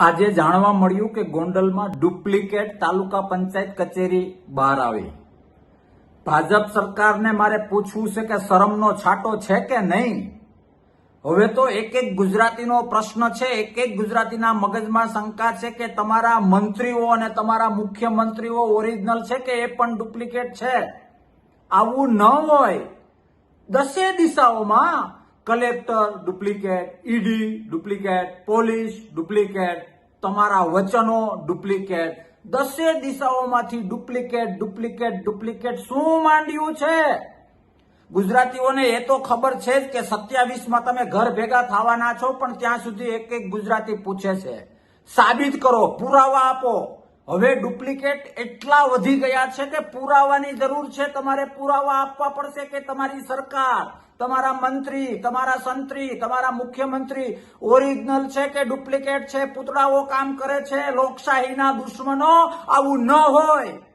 આજે જાણવા મળ્યું કે ગોંડલમાં ડુપ્લિકેટ તાલુકા પંચાયત કચેરી બહાર આવી. ભાજપ સરકારને મારે પૂછવું છે કે શરમનો છાંટો છે કે નહીં? હવે તો એક એક ગુજરાતીનો પ્રશ્ન છે, એક એક ગુજરાતીના મગજમાં શંકા છે કે તમારા મંત્રીઓ અને તમારા મુખ્યમંત્રીઓ ઓરિજિનલ છે કે એ પણ ડુપ્લિકેટ છે? આવું ન હોય. દસે દિશાઓમાં collector, duplicate, ED, duplicate, police, duplicate, તમારા વચનો, ડુપ્લિકેટ. દસે દિશાઓમાંથી ડુપ્લિકેટ ડુપ્લિકેટ ડુપ્લિકેટ શું માંડ્યું છે? ગુજરાતીઓને એ તો ખબર છે જ કે સત્યાવીસમાં તમે ઘર ભેગા થવાના છો, પણ ત્યાં સુધી એક એક ગુજરાતી પૂછે છે. સાબિત કરો, પુરાવા આપો. હવે ડુપ્લિકેટ એટલા વધી ગયા છે કે પુરાવાની જરૂર છે તમારે પુરાવા આપવા પડશે કે તમારી સરકાર, તમારા મંત્રી, તમારા સંત્રી, તમારા મુખ્યમંત્રી ઓરિજિનલ છે કે ડુપ્લિકેટ છે, પૂતળાઓ કામ કરે છે, લોકશાહીના દુશ્મનો આવું ન હોય.